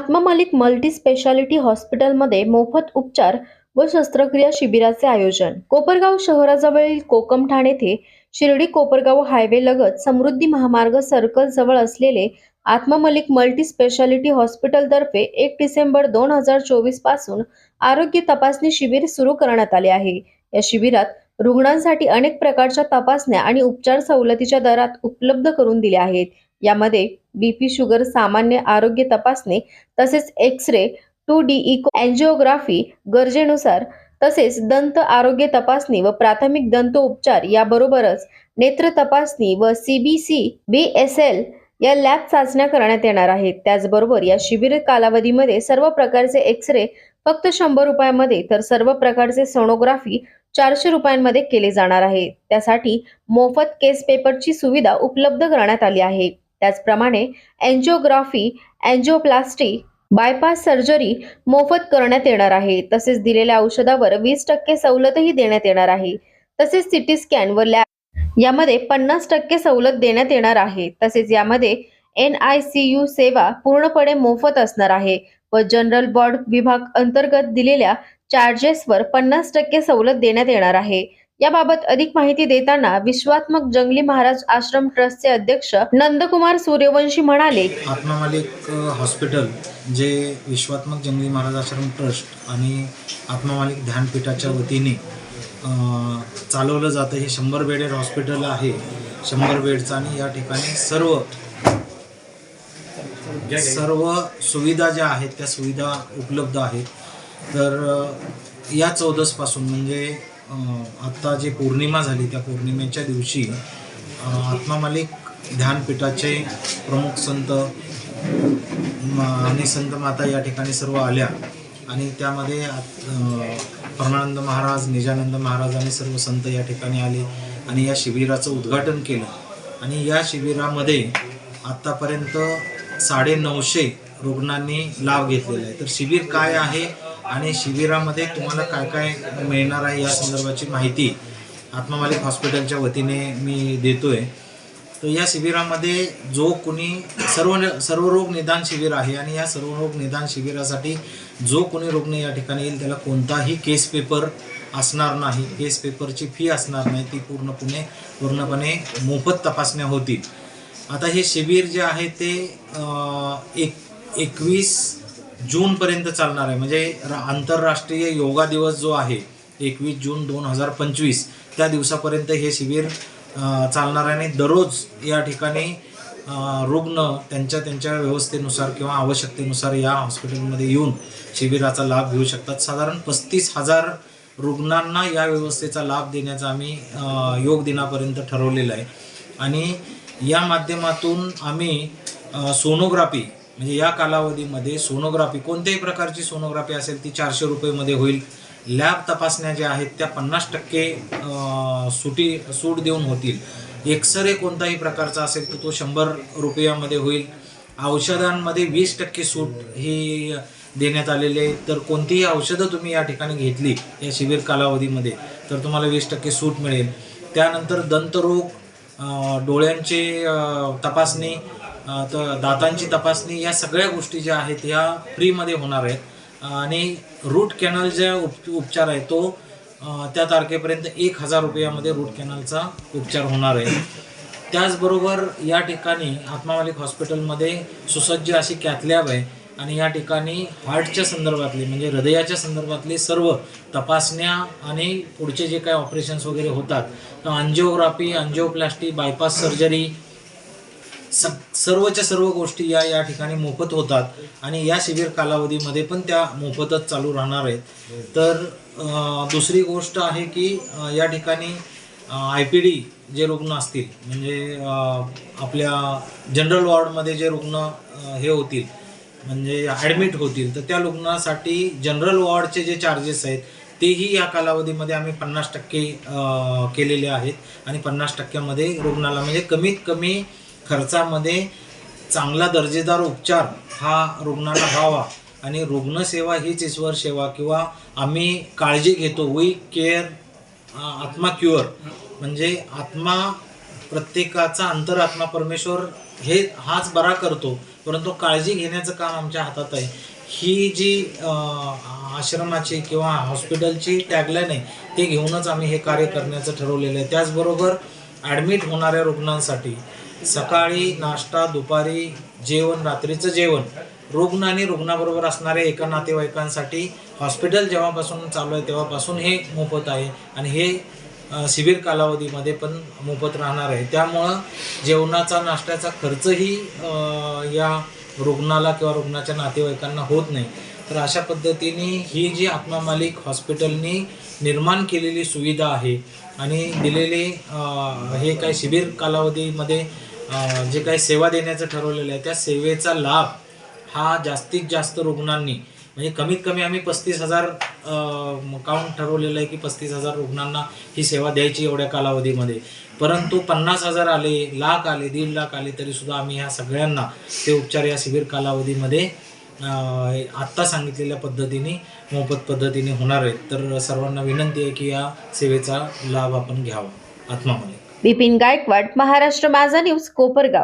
मालिक multi speciality हॉस्पिटलमध्ये मोफत उपचार व शस्त्रक्रिया शिबिराचे आयोजन. कोपरगाव शहराजवळील कोकम ठाणे येथे शिर्डी कोपरगाव हायवे लगत समृद्धी महामार्ग सर्कल जवळ असलेले आत्मा मलिक मल्टी स्पेशालिटी हॉस्पिटलतर्फे एक डिसेंबर दोन हजार चोवीसपासून आरोग्य तपासणी शिबिर सुरू करण्यात आले आहे. या शिबिरात रुग्णांसाठी अनेक प्रकारच्या तपासण्या आणि उपचार सवलतीच्या दरात उपलब्ध करून दिल्या आहेत. यामध्ये बीपी शुगर सामान्य आरोग्य तपासणी तसेच X ray two D echo angiography गरजेनुसार तसेच दंत आरोग्य तपासणी व प्राथमिक दंत उपचार याबरोबरच नेत्र तपासणी व सीबीसी बी एस एल या लॅब चाचण्या करण्यात येणार आहेत. त्याचबरोबर या शिबिर कालावधीमध्ये सर्व प्रकारचे एक्स रे फक्त शंभर रुपयामध्ये तर सर्व प्रकारचे सोनोग्राफी चारशे रुपयांमध्ये केले जाणार आहे. त्यासाठी मोफत केस पेपरची सुविधा उपलब्ध करण्यात आली आहे. त्याचप्रमाणे अँजिओग्राफी अँजिओप्लास्टी बायपास सर्जरी मोफत करण्यात येणार आहे. तसेच दिलेल्या औषधावर वीस टक्के सवलतही देण्यात येणार आहे. तसेच सिटी स्कॅन व लॅब यामध्ये पन्नास टक्के सवलत देण्यात येणार आहे. तसेच यामध्ये एन आय सी यू सेवा पूर्णपणे मोफत असणार आहे व जनरल बॉर्ड विभाग अंतर्गत दिलेल्या चार्जेसवर पन्नास टक्के सवलत देण्यात येणार आहे. याबाबत अधिक माहिती देताना विश्वात्मक जंगली महाराज आश्रम ट्रस्टचे अध्यक्ष नंदकुमार सूर्यवंशी म्हणाले आत्मा मालिक हॉस्पिटल जे विश्वात्मक जंगली महाराज आश्रम ट्रस्ट आणि आत्मा मालिक ध्यानपीठाच्या वतीने चालवलं जातं. हे शंभर बेडेड हॉस्पिटल आहे. शंभर बेडचं आणि या ठिकाणी सर्व सर्व सुविधा ज्या आहेत त्या सुविधा उपलब्ध आहेत. तर या चौदसपासून म्हणजे आत्ता जे पौर्णिमा झाली त्या पौर्णिमेच्या दिवशी आत्मा मालिक ध्यानपीठाचे प्रमुख संत आणि संत माता या ठिकाणी सर्व आल्या. आणि त्यामध्ये परमानंद महाराज निजानंद महाराज आणि सर्व संत या ठिकाणी आले आणि या शिबिराचं उद्घाटन केलं. आणि या शिबिरामध्ये आत्तापर्यंत साडे नऊशे रुग्णांनी लाभ घेतलेला आहे. तर शिबिर काय आहे? आणि शिबिरामध्ये तुम्हाला काय काय मिळणार आहे या संदर्भाची माहिती आत्मा मालिक हॉस्पिटलच्या वतीने मी देतोय. तर या शिबिरामध्ये जो कुणी सर्व सर्व रोग निदान शिबिर आहे आणि या सर्व रोग निदान शिबिरासाठी जो कोणी रुग्ण या ठिकाणी येईल त्याला कोणताही केस पेपर असणार नाही केस पेपरची फी असणार नाही ती पूर्णपणे पूर्णपणे मोफत तपासण्या होतील. आता हे शिबिर जे आहे ते एक एकवीस जूनपर्यंत चालणार आहे. म्हणजे रा- आंतरराष्ट्रीय योगा दिवस जो आहे एकवीस जून दोन हजार पंचवीस त्या दिवसापर्यंत हे शिबिर चालणार आहे. आणि दररोज या ठिकाणी रुग्ण त्यांच्या त्यांच्या व्यवस्थेनुसार किंवा आवश्यकतेनुसार या हॉस्पिटलमध्ये येऊन शिबिराचा लाभ घेऊ शकतात. साधारण पस्तीस हजार रुग्णांना या व्यवस्थेचा लाभ देण्याचा आम्ही योग दिनापर्यंत ठरवलेलं आहे. आणि या माध्यमातून आम्ही सोनोग्राफी म्हणजे या कालावधीमध्ये सोनोग्राफी कोणत्याही प्रकारची सोनोग्राफी असेल ती चारशे रुपयेमध्ये होईल. लॅब तपासण्या ज्या आहेत त्या पन्नास टक्के सुटी सूट देऊन होतील. एक्सरे कोणताही प्रकारचा असेल तर तो शंभर रुपयामध्ये होईल. औषधांमध्ये वीस टक्के सूट ही देण्यात आलेली आहे तर कोणतीही औषधं तुम्ही या ठिकाणी घेतली या शिबिर कालावधीमध्ये तर तुम्हाला वीस टक्के सूट मिळेल. त्यानंतर दंतरोग डोळ्यांचे डोळ्यांची तपासणी तर दातांची तपासणी या सगळ्या गोष्टी ज्या आहेत ह्या फ्रीमध्ये होणार आहेत. आणि रूट कॅनल ज्या उप उपचार आहे तो त्या तारखेपर्यंत एक हजार रुपयामध्ये रूट कॅनलचा उपचार होणार आहे. त्याचबरोबर या ठिकाणी आत्मा मालिक हॉस्पिटलमध्ये सुसज्ज अशी कॅथलॅब आहे आणि या ठिकाणी हार्टच्या संदर्भातले म्हणजे हृदयाच्या संदर्भातले सर्व तपासण्या आणि पुढचे जे काही ऑपरेशन्स वगैरे होतात अंजिओग्राफी अंजिओप्लास्टी बायपास सर्जरी स सर्वच्या सर्व गोष्टी या या ठिकाणी मोफत होतात. आणि या शिबिर कालावधीमध्ये पण त्या मोफतच चालू राहणार आहेत. तर दुसरी गोष्ट आहे की या ठिकाणी आय पी डी जे रुग्ण असतील म्हणजे आपल्या जनरल वॉर्डमध्ये जे रुग्ण हे होतील म्हणजे ॲडमिट होतील तर त्या रुग्णासाठी जनरल वॉर्डचे जे चार्जेस आहेत तेही या कालावधीमध्ये आम्ही पन्नास टक्के केलेले आहेत. आणि पन्नास टक्क्यामध्ये रुग्णाला म्हणजे कमीत कमी खर्चामध्ये चांगला दर्जेदार उपचार हा रुग्णाला व्हावा. आणि रुग्णसेवा हीच ईश्वर सेवा किंवा आम्ही काळजी घेतो. वी केअर आत्मा क्युअर म्हणजे आत्मा प्रत्येकाचा अंतरात्मा परमेश्वर हे हाच बरा करतो. परंतु काळजी घेण्याचं काम आमच्या हातात आहे. ही जी आश्रमाची किंवा हॉस्पिटलची टॅगलाईन आहे ते घेऊनच आम्ही हे कार्य करण्याचं ठरवलेलं आहे. त्याचबरोबर ॲडमिट होणाऱ्या रुग्णांसाठी. सकाळी नाश्ता दुपारी जेवण रात्रीचं जेवण. रुग्ण आणि रुग्णाबरोबर असणाऱ्या एका नातेवाईकांसाठी हॉस्पिटल जेव्हापासून चालू आहे तेव्हापासून हे मोफत आहे आणि हे शिबिर कालावधीमध्ये पण मोफत राहणार आहे. त्यामुळं जेवणाचा नाश्त्याचा खर्चही या रुग्णाला किंवा रुग्णाच्या नातेवाईकांना होत नाही. तर अशा पद्धतीने ही जी आत्मा मालिक हॉस्पिटलनी निर्माण केलेली सुविधा आहे आणि दिलेली हे काही शिबिर कालावधीमध्ये जे काही सेवा देण्याचं ठरवलेलं आहे त्या सेवेचा लाभ हा जास्तीत जास्त रुग्णांनी म्हणजे कमीत कमी आम्ही पस्तीस हजार काउंट ठरवलेलं आहे की पस्तीस हजार रुग्णांना ही सेवा द्यायची एवढ्या कालावधीमध्ये. परंतु पन्नास हजार आले लाख आले दीड लाख आले तरीसुद्धा आम्ही ह्या सगळ्यांना ते उपचार या शिबिर कालावधीमध्ये आत्ता सांगितलेल्या पद्धतीने मोफत पद्धतीने होणार आहेत. तर सर्वांना विनंती आहे की या सेवेचा लाभ आपण घ्यावा आत्मामध्ये. बिपिन गायकवाड महाराष्ट्र माझा न्यूज कोपरगाव.